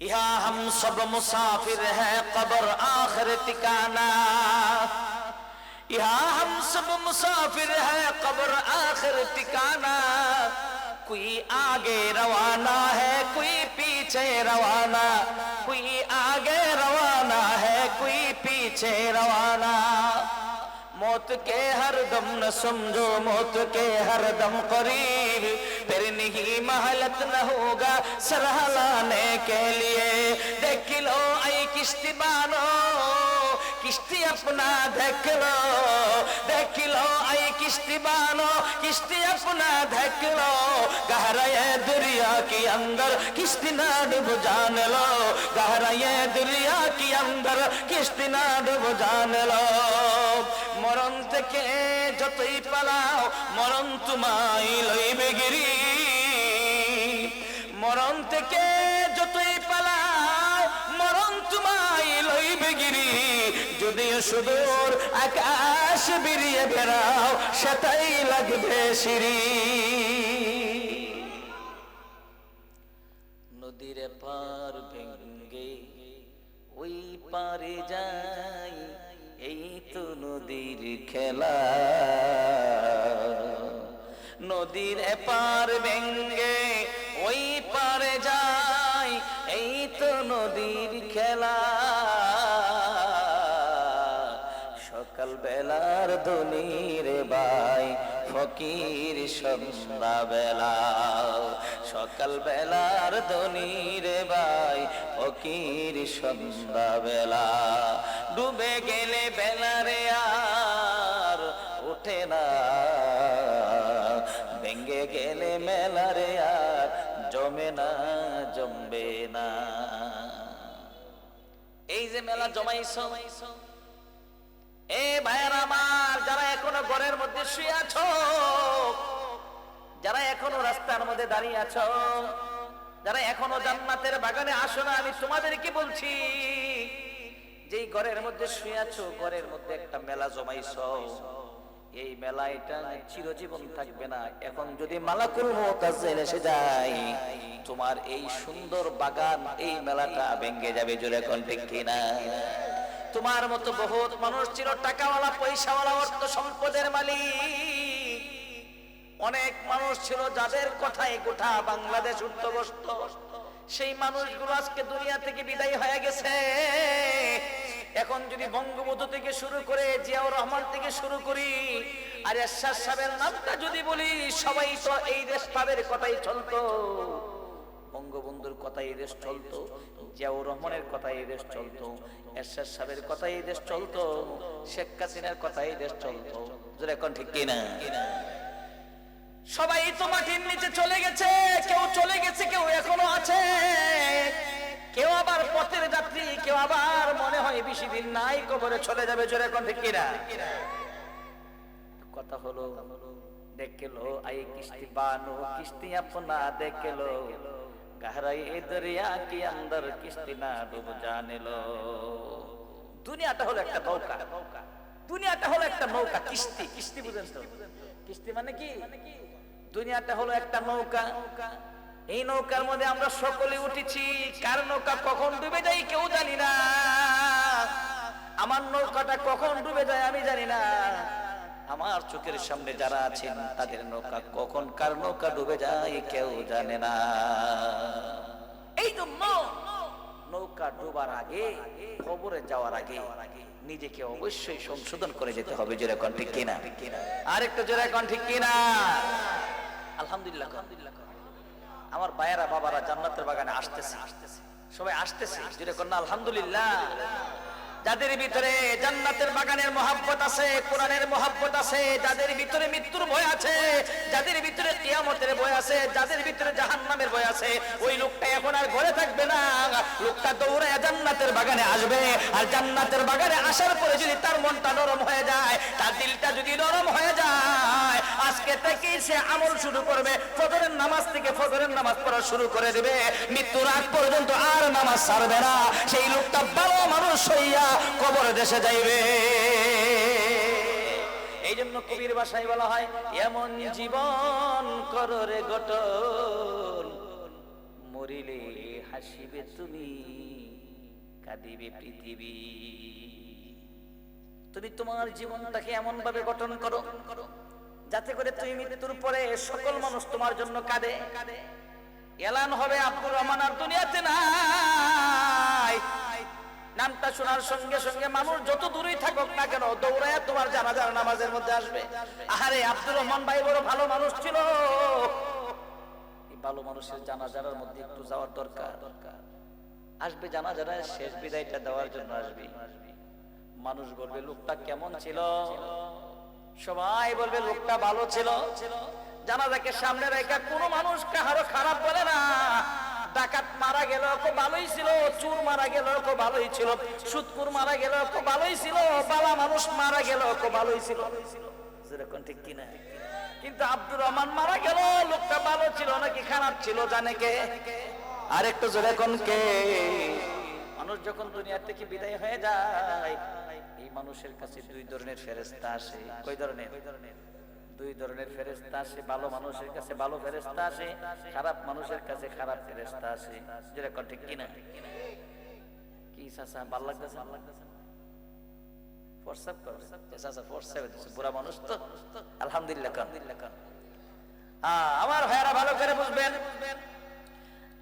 یہاں ہم سب مسافر ہیں قبر آخر ٹکانا یہاں ہم سب مسافر ہیں قبر آخر ٹکانا کوئی آگے روانہ ہے، کوئی پیچھے روانہ۔ کوئی آگے روانہ ہے، کوئی پیچھے روانہ۔ موت کے ہر دم نہ سمجھو، موت کے ہر دم قریب۔ महलत न होगा सरह लाने के लिए देख लो आई किश्ती बानो किश्ती अपना देख लो देख लो आई किश्ती बानो किश्ती अपना देख लो गहराए दरिया के अंदर किश्ती ना डूब जान लो गहराए दरिया के अंदर किश्ती ना डूब जान लो মরণ থেকে যতই পালাও মরণ তোমায় লইবে গিরি মরণ থেকে যতই পালাও, মরণ তোমায় লইবে গিরি। যদিও সুদূর আকাশ বেরিয়ে বেড়াও, সেটাই লাগবে সিঁড়ি। নদীর পার ভেঙ্গে ওই পারে যাই, এই তো নদীর খেলা। নদীর এপার ভেঙ্গে তো নদীর খেলা। সকাল বেলার ধনির বাই, ফকির সন্ধ্যা বেলা সকাল বেলার ধনির বাই, ফকির সন্ধ্যা বেলা ডুবে গেলে বেলারে আর ওঠে না। ভেঙ্গে গেলে মেলারে আর জমে না। এই যে মেলা জমাইছ, এ ভাইয়ার আমার, যারা এখনও ঘরের মধ্যে শুয়ে আছো, যারা এখনও রাস্তার মধ্যে দাঁড়িয়ে আছো, যারা এখনও জান্নাতের বাগানে আসো না, আমি তোমাদেরকে বলছি, যেই ঘরের মধ্যে শুয়ে আছো, ঘরের মধ্যে একটা মেলা জমাইছ। এই মেলা এটা চিরজীবন থাকবে না। এখন যদি মালাকুল মুতাজ্জিল এসে যায়, তোমার এই সুন্দর বাগান, এই মেলাটা ভেঙে যাবে জোরে কোন ঠিক কিনা? তোমার মতো বহুত মানুষ ছিল টাকাওয়ালা, পয়সাওয়ালা, অর্থ সম্পদের মালিক। অনেক মানুষ ছিল যাদের কথাই গোটা বাংলাদেশ উঠ্তবস্ত সেই মানুষগুলো আজকে দুনিয়া থেকে বিদায় হয়ে গেছে। এখন যদি বঙ্গবন্ধু থেকে শুরু করে জিয়াউর রহমান থেকে শুরু করি, আর এরশাদ সাহেবের নামটা যদি বলি, সবাই তো এই দেশ তাদের কথাই চলতো। বঙ্গবন্ধুর কথা এই দেশ চলতো, জিয়াউর রহমানের কথা এই দেশ চলতো, এরশাদ সাহেবের কথা এই দেশ চলতো, শেখ হাসিনার কথা এই দেশ চলতো। যেটা এখন ঠিক কিনা? সবাই তো মাটির নিচে চলে গেছে, কেউ চলে গেছে, কেউ এখনও আছে। কেউ আবার পথের যাত্রী, কেউ আবার মনে হয় বেশি দিন নাই, কবরে চলে যাবে জোরে কণ্ঠে কিরা কথা হলো, দেখল আই কিস্তি বানো, কিস্তি আপনা দেখল। দরিয়া কি আন্দর কিস্তি না ডুব জানিলো। দুনিয়াটা হলো একটা নৌকা দুনিয়াটা হলো একটা নৌকা কিস্তি। কিস্তি বুঝেন তো? কিস্তি মানে কি? দুনিয়াটা হলো একটা নৌকা এই নৌকার মধ্যে আমরা সকলে উঠেছি। কার নৌকা কখন ডুবে যায় কেউ জানি না। আমার নৌকাটা কখন ডুবে যায় আমি জানি না। আমার চোখের সামনে যারা আছেন, তাদের নৌকা কখন কার নৌকা ডুবে যায় কেউ জানে না। এই জন্য নৌকা ডুবার আগে, খবরে যাওয়ার আগে নিজেকে অবশ্যই সংশোধন করে যেতে হবে, জোরে কন ঠিক কিনা? আরেকটা জোরে কন ঠিক কিনা? আলহামদুলিল্লাহ আলহামদুলিল্লাহ আমার বায়েরা বাবারা জান্নাতের বাগানে আসতেছে। আসতেছে সবাই আসতেছে। জোরে কন না আলহামদুলিল্লাহ। যাদের ভিতরে জান্নাতের বাগানের মহাব্বত আছে, কোরআনের মহাব্বত আছে, যাদের ভিতরে মৃত্যুর ভয় আছে, যাদের ভিতরে কিয়ামতের ভয় আছে, যাদের ভিতরে জাহান্নামের ভয় আছে, ওই লোকটা এখন আর ঘরে থাকবে না। লোকটা দৌড়ে জান্নাতের বাগানে আসবে। আর জান্নাতের বাগানে আসার পরে যদি তার মনটা নরম হয়ে যায়, তার দিলটা যদি নরম হয়ে যায় আজকে থেকেই সে আমল শুরু করবে। ফজরের নামাজ থেকে ফজরের নামাজ পড়া শুরু করে দেবে। মৃত্যুর আগ পর্যন্ত আর নামাজ ছাড়বে না। সেই লোকটা ভালো মানুষ হইয়া কবর দেশে যাইবে। এই জন্য কবির ভাষায় বলা হয়, এমন জীবন কররে গঠন। মরিলে হাসিবে তুমি, কাঁদিবে পৃথিবী। তুমি তোমার জীবনটাকে এমন ভাবে গঠন করো। যাতে করে তুমি মৃত্যুর পরে সকল মানুষ তোমার জন্য কাঁদে। এলান হবে আব্দুর রহমান, আর দুনিয়াতে নাই। নামটা শোনার সঙ্গে সঙ্গে মানুষ যত দূরেই থাকুক না কেন দৌড়ায় তোমার জানাজার নামাজের মধ্যে আসবে। আরে আব্দুর রহমান ভাই বড় ভালো মানুষ ছিল। ভালো মানুষের জানাজার মধ্যে একটু যাওয়ার দরকার। আসবে জানাজারা, শেষ বিদায়টা দেওয়ার জন্য আসবে। মানুষ বলবে, লোকটা কেমন ছিল? সবাই বলবে, লোকটা ভালো ছিল। জানাজাকে সামনে রেখে কোনো মানুষ কাহারো খারাপ বলে না। ডাকাত মারা গেল, খুব ভালোই ছিল। চুর মারা গেল, খুব ভালোই ছিল। সুৎকুর মারা গেল, খুব ভালোই ছিল। বালা মানুষ মারা গেল, খুব ভালোই ছিল। যেরকম ঠিক কিনা। কিন্তু আব্দুর রহমান মারা গেল, লোকটা ভালো ছিল নাকি খারাপ ছিল, জানে কে? আর জোরে কে? মানুষ যখন দুনিয়া থেকে বিদায় হয়ে যায়, এই মানুষের কাছে দুই ধরনের ফেরেস্তা আসে। কই ধরনের? দুই ধরনের ফেরেস্তা আসে, ভালো মানুষের কাছে ভালো ফেরেস্তা আসে, খারাপ মানুষের কাছে খারাপ ফেরেস্তা আসে। যেরকম ঠিক কিনা? কি চাচা, ভালো লাগতেছে? ভালো লাগতেছে ফোরসাপ করো চাচা ফোরসাপ বুড়া মানুষ তো। আলহামদুলিল্লাহ আলহামদুলিল্লাহ আমার ভাইয়ারা ভালো করে বুঝবেন।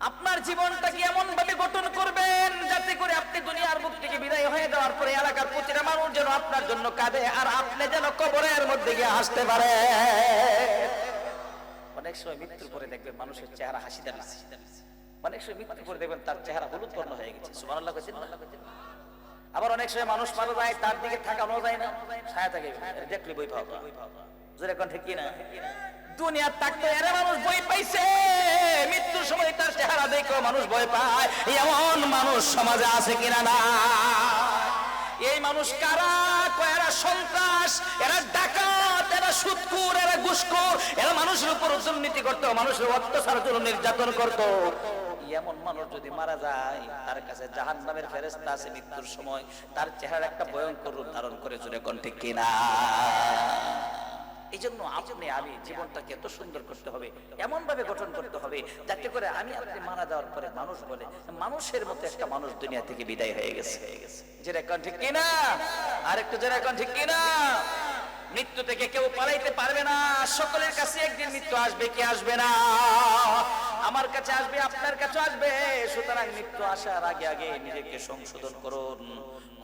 আপনার জীবনটাকে এমন ভাবে গঠন করবেন যাতে করে আপনি দুনিয়ার মুখ থেকে বিদায় হয়ে যাওয়ার পরে এলাকার প্রতিটা মানুষ যেন আপনার জন্য কাঁদে আর আপনি যেন কবরের মধ্যে গিয়ে হাসতে পারে? অনেক সময় মৃত্যুর পরে দেখবেন মানুষের চেহারা হাসি দেন অনেক সময় মৃত্যুর পরে দেখবেন তার চেহারা হলুদ বর্ণ হয়ে গেছে। সুবহানাল্লাহ কইছেন না? আবার অনেক সময় মানুষ মারা যায়, তার দিকে থাকানো যায় না। ছায়া থাকে দেখলি বই পাওয়া যেরকম ঠিক কিনা দুনিয়ার থাকতে এরে মানুষ বই পাইছে। মৃত্যুর সময় তার চেহারা দেখো মানুষ ভয় পায়। এমন মানুষ সমাজে আছে কিনা না? এই মানুষ কারা? এরা সন্ত্রাস, এরা ডাকাত, এরা সুৎকুর এরা ঘুষখোর। এরা মানুষের উপর দুর্নীতি করতো, মানুষের অত্যাচার জন্য নির্যাতন করতো। এমন মানুষ যদি মারা যায়, তার কাছে জাহান নামের ফেরেস্তা আছে মৃত্যুর সময়। তার চেহারা একটা ভয়ঙ্কর রূপ ধারণ করে জুড়ে কণ্ঠে কিনা? এই জন্য আপনি, আমি জীবনটাকে এত সুন্দর করতে হবে এমন ভাবে গঠন করতে হবে যাতে করে আমি আপনি মারা যাওয়ার পরে মানুষ বলে, মানুষের মতো একটা মানুষ দুনিয়া থেকে বিদায় হয়ে গেছে। যেটা এখন ঠিক কিনা? আর একটু যেটা এখন ঠিক কিনা? মৃত্যু থেকে কেউ পালাইতে পারবে না, সকলের কাছে একদিন মৃত্যু আসবে কি আসবে না? আমার কাছে আসবে, আপনার কাছে আসবে। সুতরাং মৃত্যু আসার আগে আগে নিজেকে সংশোধন করুন।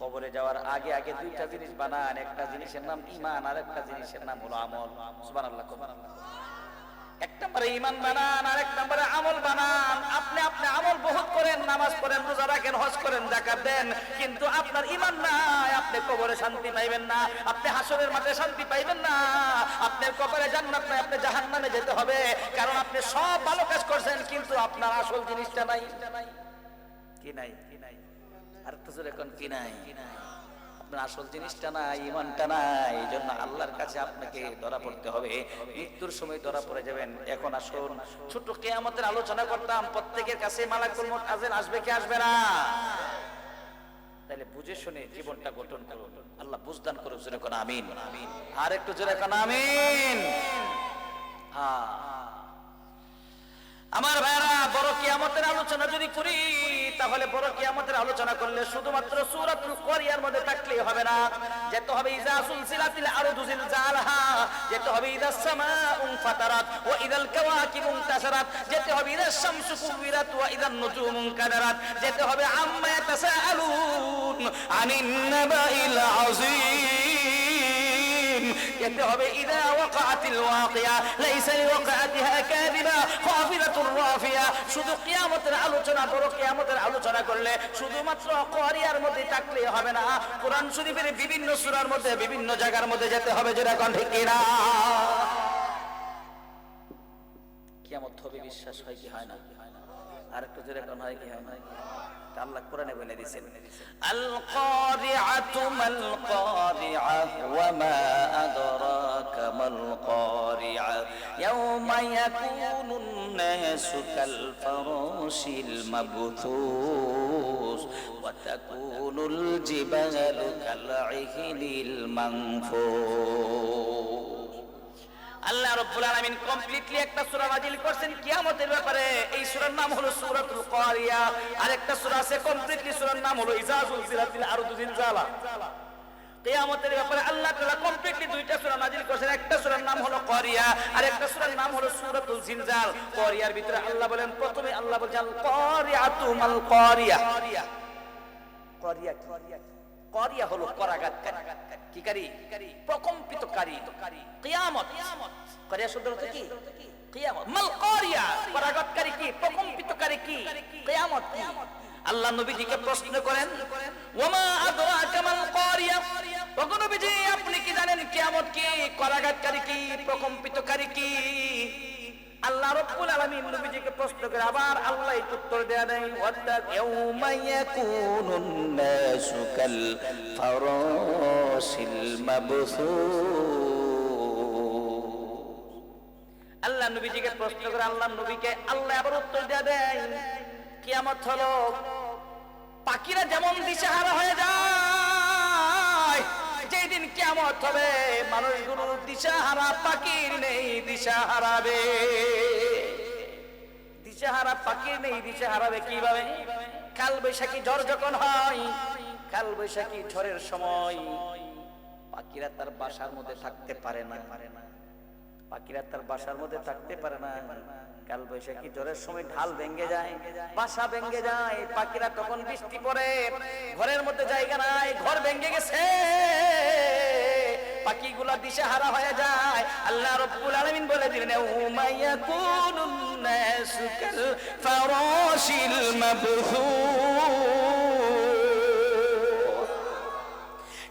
কবরে যাওয়ার আগে আগে দুইটা জিনিস বানান। একটা জিনিসের নাম ইমান আর একটা জিনিসের নাম হলো আমল। সুবহানাল্লাহ সুবহানাল্লাহ এক নম্বরে নাই। শান্তি পাইবেন না, আপনি কবরে জান্নাত নাই, আপনি জাহান্নামে যেতে হবে, কারণ আপনি সব ভালো কাজ করছেন, কিন্তু আপনার আসল জিনিসটা নাই। কি নাই? কি নাই? আর তো এখন কি নাই? আসল জিনিসটা নাই, ইমানটা নাই এই জন্য আল্লাহর কাছে আপনাকে ধরা পড়তে হবে। মৃত্যুর সময় ধরা পড়ে যাবেন। এখন আসুন ছোট আলোচনা করতাম, প্রত্যেকের কাছে মালাকুল মত আজেন আসবে কি আসবে না? তাহলে বুঝে শুনে জীবনটা গঠন করুন। আল্লাহ বুঝদান করুন জোরে কোন আমিন। আর একটু জোরে কোন আমিন। হ্যাঁ। আমার ভাইরা, বড় কিয়ামতের আলোচনা যদি করি, তাহলে বড় কিয়ামতের আলোচনা করলে শুধুমাত্র সূরাতুল কোরিয়ার মধ্যে থাকলেই হবে না। যেতে হবে ইজা সুলসিলাতিল আরদু জিলজালহা, যেতে হবে ইদা সামাউ ফাতারাত ওয়া কাওয়াকিবু যেতে হবে ইদা শামসু কুবিরাত ওয়া ইদান নুজুমু কাদারাত যেতে হবে আম্মা ইয়াতাসাআলুন আনিন নাবাইল আযীম। যেতে হবে, ইদা ওয়াকাআতিল ওয়াকিয়া, লাইসা লিওয়াকাআতিহা কাযিবা খাফিরাতুর রাফিয়া। শুধু কিয়ামতের আলোচনা বড় কিয়ামতের আলোচনা করলে শুধুমাত্র কোরিয়ার মধ্যে থাকলে হবে না, কোরআন শরীফের বিভিন্ন সূরার মধ্যে, বিভিন্ন জায়গার মধ্যে যেতে হবে, যেটা কোন ঠিক কিনা। কিয়ামত হবে, বিশ্বাস হয় কি হয় না? আর একটু জোরে কোন, হয় কি, হয় না? আল্লাহ কোরআনে বলে দিয়েছেন আল কারিআতু মাল কারিআ ওয়া মা আদরাকা মাল কারিআ ইয়াউমা ইয়াকুনুন নাসু কাল ফারাশিল মাবথুস। ওয়া তাকুনুল জিবালু কাল ইহনিল মানফুস আল্লাহ রাব্বুল আলামিন কমপ্লিটলি একটা সূরা নাজিল করছেন কিয়ামতের ব্যাপারে। এই সূরার নাম হলো সূরাতুল কারিয়া। আর একটা সূরা আছে কমপ্লিটলি সূরার নাম হলো ইজাজুল জিলাতিল আরদু জিলজালা। কিয়ামতের ব্যাপারে আল্লাহ তাআলা কমপ্লিটলি দুইটা সূরা নাজিল করেছেন। একটা সূরার নাম হলো কারিয়া আর একটা সূরার নাম হলো সূরাতুল জিলজাল কারিয়ার ভিতরে আল্লাহ বলেন, প্রথমে আল্লাহ বলেন আল কারিয়াতু মাল কারিয়া। কারিয়া কারিয়া করিয়া হলো করাঘাতকারী কি কারি? প্রকম্পিতকারী। কিয়ামত। করিয়া শব্দ অর্থ কি? কিয়ামত। মাল করিয়া। করাঘাতকারী কি? প্রকম্পিতকারী কি? কিয়ামত আল্লাহ নবীজিকে প্রশ্ন করেন, ওমা আদরাকা মাল করিয়া? ওগো নবীজি, আপনি কি জানেন কিয়ামত কি? করাঘাতকারী কি? প্রকম্পিতকারী কি? আল্লাহ রাব্বুল আলামিন নবীজিকে প্রশ্ন করে, আবার আল্লাহ এই উত্তর দেয়া আল্লাহ প্রশ্ন করে, আল্লাহ নবীকে আল্লাহ আবার উত্তর দেয়া দেয়। কিয়ামত হলো, পাখিরা যেমন দিশেহারা হয়ে যায় কিয়ামত হবে? মানুষগুলো দিশাহারা পাখির নেই দিশা হারাবে দিশাহারা পাখির নেই দিশা হারাবে কীভাবে? কাল বৈশাখী ঝড় যখন হয় কাল বৈশাখী ঝড়ের সময় পাখিরা তার বাসার মধ্যে থাকতে পারে না না। পাখিরা তার বাসার মধ্যে থাকতে পারে না। কাল বৈশাখী ঝড়ের সময় ঢাল ভেঙে যায়, বাসা ভেঙে যায়, পাখিরা তখন বৃষ্টি পড়ে, ঘরের মধ্যে জায়গা নাই, ঘর ভেঙে গেছে। পাখিগুলা দিশেহারা হয়ে যায়। আল্লাহ রব্বুল আলামিন বলে দিলেন উমাইয়া কুনুন নাসু কাল ফারাশিল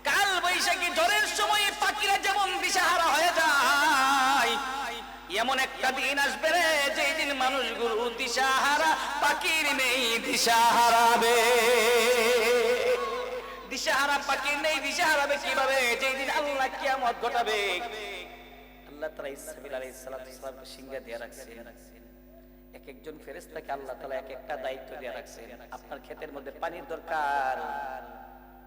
কাল বৈশাখী ঝড়ের সময় পাখিরা যেমন দিশাহারা হয়ে যায়, এমন একটা দিন আসবে রে, যে মানুষগুলো দিশাহারা, পাখির নেই দিশা হারাবে দিশাহারা, পাখির নেই দিশা হারাবে কীভাবে? যেই দিন আল্লাহ কিয়ামত ঘটাবে। আল্লাহ সালাতু সালামকে সিংহা দিয়ে রাখছেন। এক একজন ফেরেশতাকে আল্লাহ তাআলা এক একটা দায়িত্ব দিয়ে রাখছেন। আপনার ক্ষেতের মধ্যে পানির দরকার।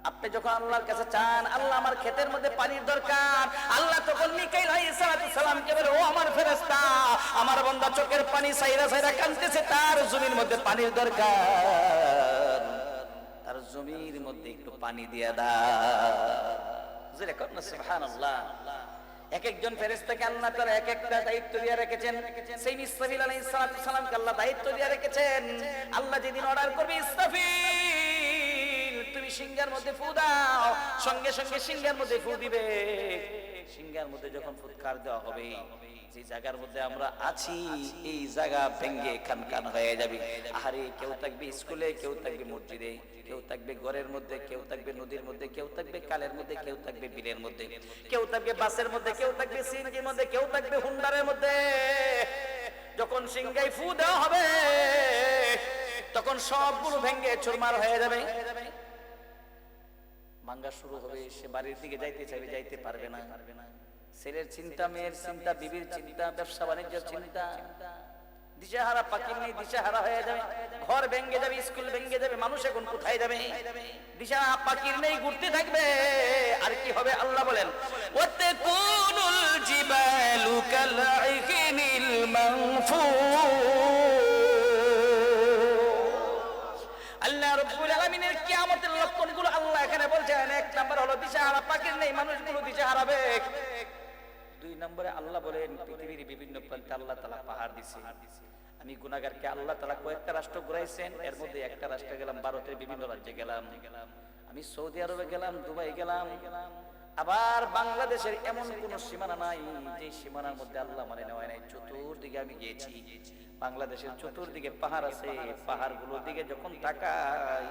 আপনি যখন আল্লাহর কাছে চান, আল্লাহ আমার ক্ষেতের মধ্যে পানির দরকার। আল্লাহ তখন মিকাইল সালামকে বলে, ও আমার ফেরেশতা, আমার বান্দা চোখের পানি সাইরা সাইরা কাঁদতেছে, তার জমির মধ্যে পানির দরকার। তার জমির মধ্যে একটু পানি দিয়ে দাও। না, সুবহানাল্লাহ। এক একজন ফেরেশতাকে আল্লাহ এক একটা দায়িত্ব দিয়ে রেখেছেন। সেই ইসরাফিল আলাইহিস সালামকে আল্লাহ দায়িত্ব দিয়ে রেখেছেন। আল্লাহ যেদিন অর্ডার করবে ইসরাফিল। তুমি সিংহার মধ্যে ফু দাও, সঙ্গে সঙ্গে সিংহার মধ্যে ফু দিবে। সিংহার মধ্যে যখন ফুৎকার দেওয়া হবে, যে জায়গার মধ্যে আমরা আছি, এই জায়গা ভেঙ্গে খান খান হয়ে যাবে। কেউ থাকবে স্কুলে, কেউ থাকবে মসজিদে, কেউ থাকবে ঘরের মধ্যে, কেউ থাকবে নদীর মধ্যে, কেউ থাকবে কালের মধ্যে, কেউ থাকবে বিলের মধ্যে, কেউ থাকবে বাসের মধ্যে, কেউ থাকবে সিএনজির মধ্যে, কেউ থাকবে হুন্ডারের মধ্যে। যখন সিংগাই ফু দেওয়া হবে, তখন সবগুলো ভেঙ্গে চুরমার হয়ে যাবে। ভাঙ্গা শুরু হবে সে বাড়ির দিকে যাইতে চাইবে যাইতে পারবে না। ছেলের চিন্তা মেয়ের চিন্তা বিবির চিন্তা ব্যবসা বাণিজ্যের চিন্তা। দিশাহারা পাখির নেই দিশাহারা হয়ে যাবে ঘর ভেঙ্গে যাবে স্কুল ভেঙ্গে যাবে মানুষ এখন কোথায় যাবে? দিশাহারা পাখির নেই ঘুরতে থাকবে। আর কি হবে আল্লাহ বলেন? ওতে কুনুল জিবালু কালাইহিনিল মানফুস এখানে এক নাম্বার হলো দিশাহারা পাখির নেই, মানুষগুলো দিশা হারাবে। দুই নম্বরে আল্লাহ বলেন, পৃথিবীর বিভিন্ন প্রান্তে আল্লাহ তাআলা পাহাড় দিছে। আমি গুনাহগারকে আল্লাহ তাআলা কয়েকটা রাষ্ট্র ঘুরাইছেন, এর মধ্যে একটা রাষ্ট্রে গেলাম, ভারতের বিভিন্ন রাজ্যে গেলাম। আমি সৌদি আরবে গেলাম, দুবাই গেলাম। আবার বাংলাদেশের এমন কোন সীমানা নাই যে সীমানার মধ্যে আল্লাহ মানে নেওয়া নাই। চতুর্দিকে আমি গিয়েছি। বাংলাদেশের চতুর্দিকে পাহাড় আছে পাহাড় পাহাড়গুলোর দিকে যখন তাকাই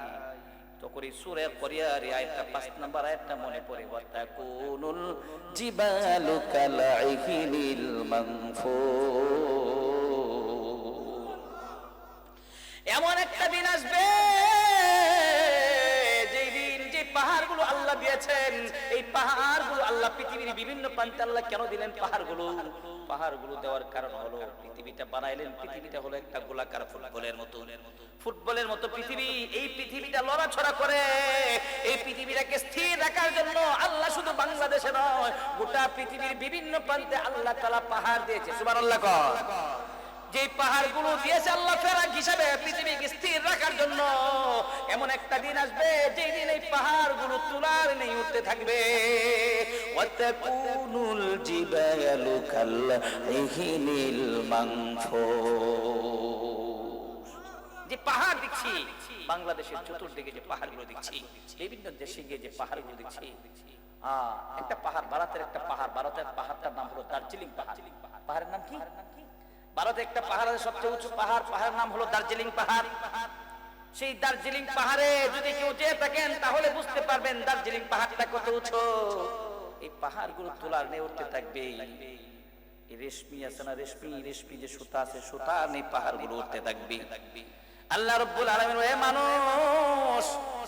তখন এই সুরে করিয়ার আয়াতটা পাঁচ নাম্বার আয়াতটা মনে পড়ে ওয়াতাকুনুল জিবালু কালাইহিনিল মানফুর এমন একটা দিন আসবে পাহাড়গুলো আল্লাহ দিয়েছেন। এই পাহাড়গুলো আল্লাহ পৃথিবীর বিভিন্ন প্রান্তে আল্লাহ কেন দিলেন পাহাড়গুলো? পাহাড়গুলো দেওয়ার কারণ হলো পৃথিবীটা বানাইলেন, পৃথিবীটা হলো একটা গোলাকার ফুটবলের মতো। ফুটবলের মতো পৃথিবী, এই পৃথিবীটা লড়াছড়া করে, এই পৃথিবীটাকে স্থির রাখার জন্য আল্লাহ শুধু বাংলাদেশে নয়, গোটা পৃথিবীর বিভিন্ন প্রান্তে আল্লাহ তালা পাহাড় দিয়েছে। সুবার আল্লাহ যে পাহাড়গুলো দিয়েছে আল্লাহ ফেরাক হিসাবে পৃথিবীকে স্থির রাখার জন্য এমন একটা দিন আসবে যেই দিন এই পাহাড়গুলো তুলার নেই উঠতে থাকবে। ওয়াতাকুনুল জিবালু যে পাহাড় দেখছি বাংলাদেশের চতুর্দিকে যে পাহাড়গুলো দেখছি বিভিন্ন দেশে গিয়ে যে পাহাড়গুলো দেখছি একটা পাহাড় ভারতের একটা পাহাড় ভারতের পাহাড়টার নাম হলো দার্জিলিং পাহাড়। পাহাড়ের নাম কি? ভারতে একটা পাহাড় আছে সবচেয়ে উঁচু পাহাড়, পাহাড়ের নাম হলো দার্জিলিং পাহাড়। সেই দার্জিলিং পাহাড়ে যদি কেউ যেয়ে থাকেন, তাহলে বুঝতে পারবেন দার্জিলিং পাহাড়টা কত উঁচু। এই পাহাড়গুলো তোলার উঠতে থাকবে রেশমি আছে না রেশমি? রেশমি যে সুতা আছে, সুতা নেই, পাহাড়গুলো উঠতে থাকবে আল্লাহ রব্বুল আলামিন এ মানুষ,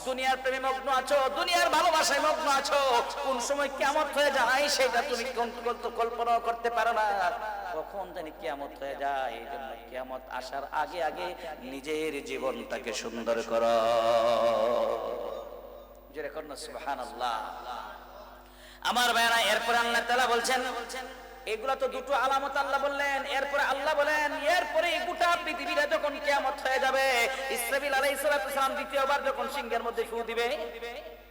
দুনিয়ার প্রেমে মগ্ন আছো, দুনিয়ার ভালোবাসায় মগ্ন আছো। কোন সময় কিয়ামত হয়ে যায়, সেটা তুমি কল্পনা করতে পারো না। কখন জানি কিয়ামত হয়ে যায়, এই জন্য কিয়ামত আসার আগে আগে নিজের জীবনটাকে সুন্দর করো। আমার ভাইরা এরপরে আল্লাহ তাআলা বলছেন, এগুলা তো দুটো আলামত আল্লাহ বললেন। এরপরে আল্লাহ বলেন, এরপরে গোটা পৃথিবীটা যখন কিয়ামত হয়ে যাবে ইসরাফিল আলাইহিস সালাম দ্বিতীয়বার যখন সিংহের মধ্যে ফু দিবে,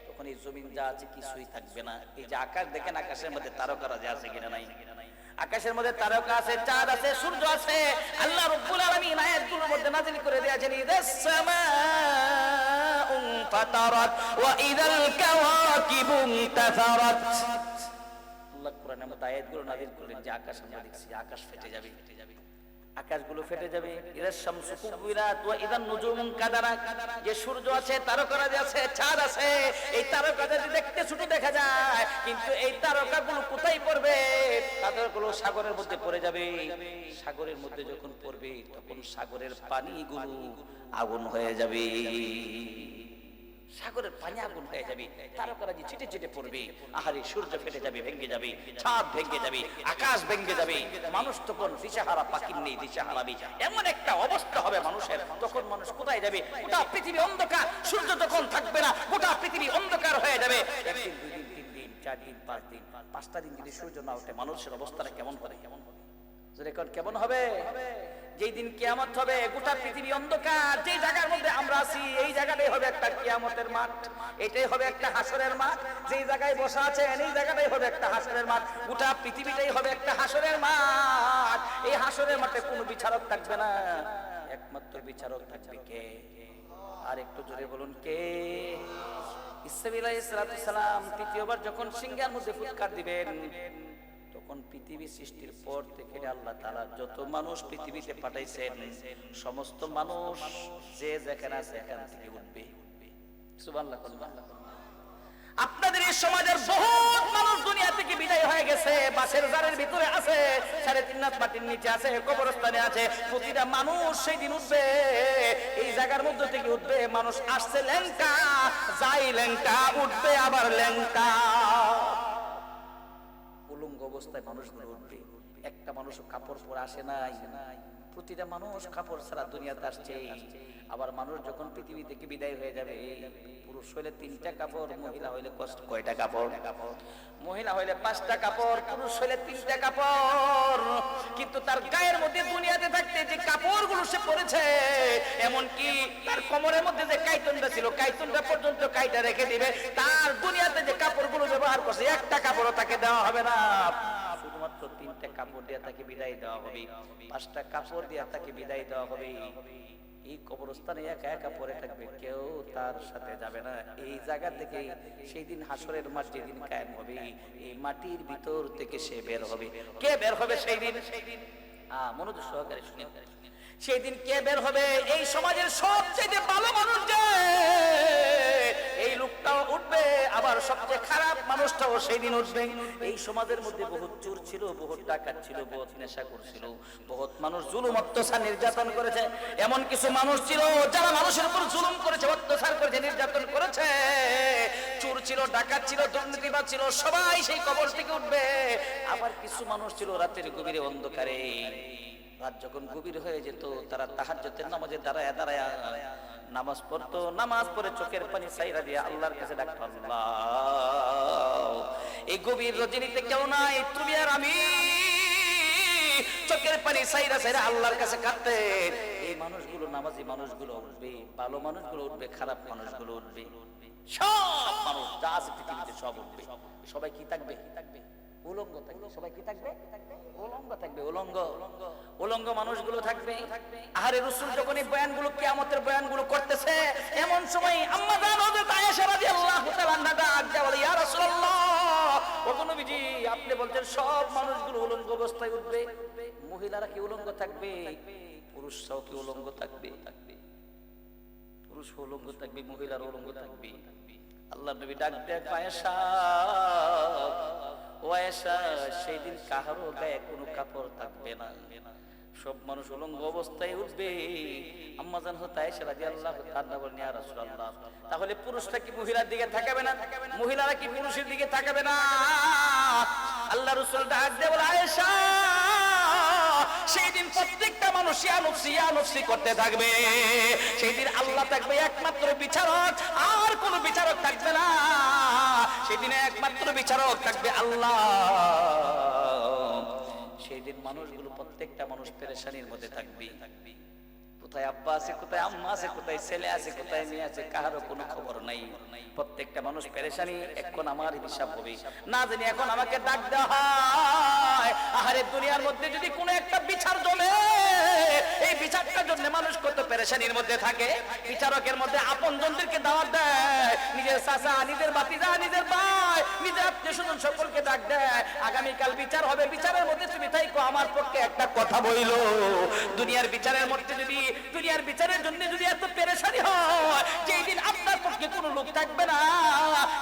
তখন এই জমিন যা আছে কিছুই থাকবে না। এই যে আকাশ দেখেন, আকাশের মধ্যে তারকারা যে আছে কিনা নাই? আকাশের মধ্যে তারকা আছে, চাঁদ আছে, সূর্য আছে। আল্লাহ রব্বুল আলামিন আয়াতগুলোর মধ্যে নাযিল করে দিয়েছেন, ইদাস সামাউ ফাতারাত ওয়া ইদাল কাওয়াকিবু ইনতাসারাত আল্লাহ কোরআনের মধ্যে আয়াতগুলো নাযিল করলেন যে আকাশ আমরা দেখছি, আকাশ ফেটে যাবে ফেটে যাবে। আকাশগুলো ফেটে যাবে। যে সূর্য আছে তারকারা যে আছে চাঁদ আছে এই তারকা যদি দেখতে ছোট দেখা যায়। কিন্তু এই তারকাগুলো কোথায় পড়বে? তারকাগুলো সাগরের মধ্যে পড়ে যাবে। সাগরের মধ্যে যখন পড়বে তখন সাগরের পানিগুলো আগুন হয়ে যাবে। সাগরের পানি আগুন হয়ে যাবে, তারকারা যে ছিটে ছিটে পড়বে, আহারে সূর্য ফেটে যাবে, ভেঙে যাবে ছাদ ভেঙে যাবে, আকাশ ভেঙে যাবে। মানুষ তখন দিশাহারা, পাখির নেই দিশা হারাবে এমন একটা অবস্থা হবে মানুষের, তখন মানুষ কোথায় যাবে? গোটা পৃথিবী অন্ধকার, সূর্য তখন থাকবে না, গোটা পৃথিবী অন্ধকার হয়ে যাবে। একদিন, দুই দিন, তিন দিন, চার দিন, পাঁচ দিন, পাঁচটা দিন যদি সূর্য না ওঠে, মানুষের অবস্থাটা কেমন করে? কেমন হবে রেকর্ড কেমন হবে? যেই দিন কিয়ামত হবে, গোটা পৃথিবী অন্ধকার, যেই জায়গার মধ্যে আমরা আছি, এই জায়গাটাই হবে একটা কিয়ামতের মাঠ। এটাই হবে একটা হাসরের মাঠ। যেই জায়গায় বসা আছে এই জায়গাটাই হবে একটা হাসরের মাঠ। গোটা পৃথিবীটাই হবে একটা হাসরের মাঠ। এই হাসরের মাঠে কোনো বিচারক থাকবে না। একমাত্র বিচারক থাকবে কে? আর একটু জোরে বলুন, কে? আলাইহিস তৃতীয়বার যখন সিংহের মধ্যে ফুৎকার দিবেন তখন পৃথিবী সৃষ্টির পর থেকে আল্লাহ তাআলা যত মানুষ পৃথিবীতে পাঠাইছেন, সমস্ত মানুষ যে যেখানে আছে এখান থেকে উঠবে। আপনাদের এই সমাজের বহুত মানুষ দুনিয়া থেকে বিদায় হয়ে গেছে বাসের জারের ভিতরে আছে, সাড়ে তিন হাত মাটির নিচে আছে, কবরস্থানে আছে, প্রতিটা মানুষ সেই দিন উঠবে, এই জায়গার মধ্যে থেকে উঠবে, মানুষ আসছে ল্যাংটা, যাই ল্যাংটা, উঠবে আবার উলঙ্গ অবস্থায় মানুষগুলো উঠবে। একটা মানুষ কাপড় পরে আসে নাই। প্রতিটা মানুষ কাপড় ছাড়া দুনিয়াতে আসছে। আবার মানুষ যখন পৃথিবী থেকে বিদায় হয়ে যাবে, পুরুষ হইলে তিনটা কাপড়, মহিলা হইলে কষ্ট কয়টা কাপড়? মহিলা হইলে পাঁচটা কাপড়, পুরুষ হইলে তিনটা কাপড়। কিন্তু তার গায়ের মধ্যে দুনিয়াতে থাকতে যে কাপড়গুলো সে পরেছে, এমনকি তার কোমরের মধ্যে যে কাইতনটা ছিল, কাইতনটা পর্যন্ত কাইটা রেখে দিবে, তার দুনিয়াতে যে কাপড়গুলো ব্যবহার করছে, একটা কাপড়ও তাকে দেওয়া হবে না। তিনটা কাপড় দিয়ে তাকে বিদায় দেওয়া হবে। পাঁচটা কাপড় দিয়ে তাকে বিদায় দেওয়া হবে। এই কবরস্থানে একা একা পড়ে থাকবে, কেউ তার সাথে যাবে না। এই জায়গা থেকে সেই দিন হাসরের মাঠ যেদিন কায়েম হবে, এই মাটির ভিতর থেকে সে বের হবে। কে বের হবে সেই দিন সেই দিন আহ, মনোযোগ সহকারে শুনে সেই দিন কে বের হবে? এই সমাজের সবচেয়ে ভালো মানুষ যে এই লোকটাও উঠবে, আবার সবচেয়ে খারাপ মানুষটাও সেই দিন উঠবে। এই সমাজের মধ্যে বহুত চোর ছিল, বহুত ডাকাত ছিল, বহুত নেশা করছিল বহুত মানুষ জুলুম, অত্যাচার, নির্যাতন করেছে। এমন কিছু মানুষ ছিল, যারা মানুষের উপর জুলুম করেছে, অত্যাচার করেছে, নির্যাতন করেছে। চোর ছিল, ডাকাত ছিল দুর্নীতিবাদ ছিল, সবাই সেই কবর থেকে উঠবে। আবার কিছু মানুষ ছিল রাতের গভীরে অন্ধকারে। রাত যখন গভীর হয়ে যেত, তারা তাহাজ্জতের নামাজে দাঁড়ায় দাঁড়ায় নামাজ পড়তো। নামাজ পড়ে চোখের পানি সাইরা দিয়ে আল্লাহর কাছে ডাকতো, আল্লাহ, এই গভীর রজনীতে কেউ নাই, তুমি আর আমি। চোখের পানি সাইরা সাইরা আল্লাহর কাছে কাঁদতে, এই মানুষগুলো নামাজি মানুষগুলো উঠবে, ভালো মানুষগুলো উঠবে, খারাপ মানুষগুলো উঠবে। সব মানুষ, যা আছে পৃথিবীতে সব উঠবে। সবাই কি থাকবে? উলঙ্গ থাকবে। সবাই কি থাকবে? উলঙ্গ থাকবে উলঙ্গ। উলঙ্গ। মানুষগুলো থাকবে। আহারে রসুল যখন এই বয়ানগুলো কিয়ামতের বয়ানগুলো করতেছে এমন সময় আম্মা জান হযরত আয়েশা রাদিয়াল্লাহু তাআলা আনহা ডাক দেয়া বলে ইয়া রাসূলুল্লাহ নবীজি আপনি বলছেন সব মানুষগুলো উলঙ্গ অবস্থায় উঠবে। মহিলারা কি উলঙ্গ থাকবে? পুরুষরাও কি উলঙ্গ থাকবে? থাকবে পুরুষ উলঙ্গ থাকবে মহিলার উলঙ্গ থাকবে। আল্লাহ নবী ডাক দেয় আয়েশা ও আয়েশা সেই দিন কাহারও গায়ে কোনো কাপড় থাকবে না। সব মানুষ উলঙ্গ অবস্থায় উঠবে। আম্মা জান ইয়া রাসূলুল্লাহ, তাহলে পুরুষটা কি মহিলার দিকে তাকাবে না? মহিলারা কি পুরুষের দিকে তাকাবে না? আল্লাহ রাসূল ডাক দেয় আয়েশা সেই দিন প্রত্যেকটা মানুষ ইয়া নফসি করতে থাকবে। সেই দিন আল্লাহ থাকবে একমাত্র বিচারক, আর কোন বিচারক থাকবে না। সেই দিনে একমাত্র বিচারক থাকবে আল্লাহ। সেই দিন মানুষগুলো প্রত্যেকটা মানুষ পেরেশানির মধ্যে থাকবে। কোথায় আব্বা আছে, কোথায় আম্মা আছে, কোথায় ছেলে আছে, কোথায় মেয়ে আছে, কাহারও কোনো খবর নাই। প্রত্যেকটা মানুষ পেরেশানি, এখন আমার হিসাব হবে। না জানি এখন আমাকে ডাক দেওয়া হয়। আহারে, দুনিয়ার মধ্যে যদি কোনো একটা বিচার জমে এই বিচারটার জন্য মানুষ কত পেরেশানির মধ্যে থাকে। বিচারকের মধ্যে আপন জনদেরকে দাওয়াত দেয়। নিজের চাচা, নিজের বাতিজা নিজের ভাই, নিজের আত্মীয় স্বজন সকলকে ডাক দেয়। আগামীকাল বিচার হবে, বিচারের মধ্যে তুমি থাইকো, আমার পক্ষে একটা কথা বইলো দুনিয়ার বিচারের মধ্যে যদি, দুনিয়ার বিচারের জন্য যদি এত পেরেশানি হয়, যেই দিন আপনার পক্ষে কোনো লোক থাকবে না,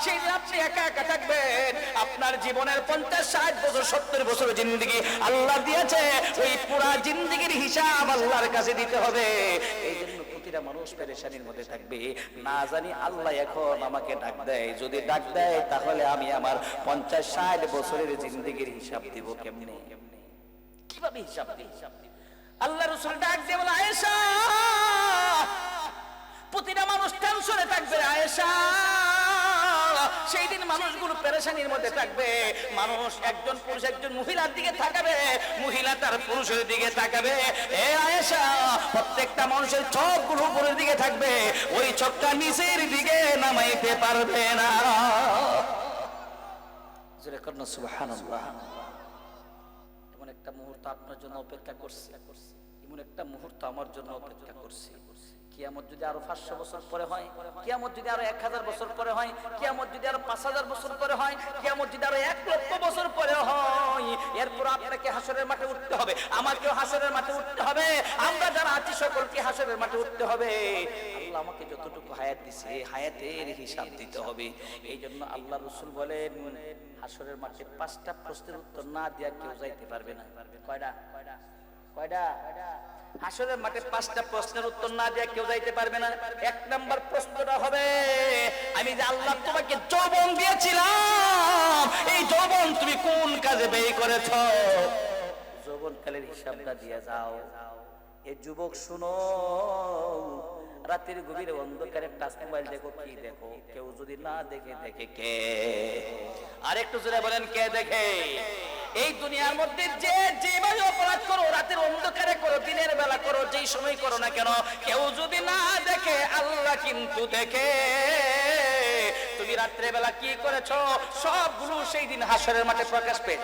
সেই দিন আপনি একা একা থাকবেন। আপনার জীবনের পঞ্চাশ, ষাট বছর, সত্তর বছর জিন্দগি আল্লাহ দিয়েছে, ওই পুরা জিন্দগির হিসাব আল্লাহর কাছে দিতে হবে। এই জন্য প্রতিটা মানুষ পেরেশানির মধ্যে থাকবে। না জানি আল্লাহ এখন আমাকে ডাক দেয়। যদি ডাক দেয়, তাহলে আমি আমার পঞ্চাশ, ষাট বছরের জিন্দগির হিসাব দিব কেমনে? কীভাবে হিসাব আল্লাহ রসুল ডাক দিয়ে বলে, আয়েশা! প্রতিটা মানুষ টেনশনে থাকবে, আয়েশা! সেই দিন মানুষগুলো পেরেশানির মধ্যে থাকবে। মানুষ একজন পুরুষ একজন মহিলার দিকে তাকাবে, মহিলা তার পুরুষের দিকে তাকাবে। এ আয়েশা, প্রত্যেকটা মানুষের চোখগুলো উপরের দিকে থাকবে, ওই চোখটা নিচের দিকে নামাইতে পারবে না, সুবহানাল্লাহ। একটা মুহূর্ত আপনার জন্য অপেক্ষা করছে। এমন একটা মুহূর্ত আমার জন্য অপেক্ষা করছে। কিয়ামত যদি আরও পাঁচশো বছর পরে হয়, কিয়ামত যদি আরও এক হাজার বছর পরে হয়, কিয়ামত যদি আরও পাঁচ হাজার বছর পরে হয়, কিয়ামত যদি আরও এক লক্ষ বছর পরে হয়, এরপর আপনাকে হাসরের মাঠে উঠতে হবে। আমাকেও হাসরের মাঠে উঠতে হবে। আমরা যারা আছি, সকলকে হাসরের মাঠে উঠতে হবে। আল্লাহ আমাকে যতটুকু হায়াত দিছে, এই হায়াতের হিসাব দিতে হবে। এই জন্য আল্লাহ রসুল বলেন হাসরের মাঠে পাঁচটা প্রশ্নের উত্তর না দেওয়া কেউ যাইতে পারবে না। কয়টা? কয়টা? হাসরের মাঠে পাঁচটা প্রশ্নের উত্তর না দিয়ে কেউ যাইতে পারবে না। এক নাম্বার প্রশ্নটা হবে, আমি যে আল্লাহ তোমাকে যৌবন দিয়েছিলাম, এই যৌবন তুমি কোন কাজে ব্যয় করেছ? যৌবন কালের হিসাবটা দিয়ে যাও। এ যুবক শুনো রাতের গভীরে অন্ধকারে টাচ মোবাইল দেখো, কি দেখো? কেউ যদি না দেখে দেখে কে? আর একটু জোরে বলেন, কে দেখে? এই দুনিয়ার মধ্যে যে যেভাবে অপরাধ করো, রাতের অন্ধকারে করো, দিনের বেলা করো, যেই সময় করো না কেন, কেউ যদি না দেখে, আল্লাহ কিন্তু দেখে। তুমি রাত্রে বেলা কি করেছ? সবগুলো সেই দিন হাসরের মাঠে প্রকাশ পেয়ে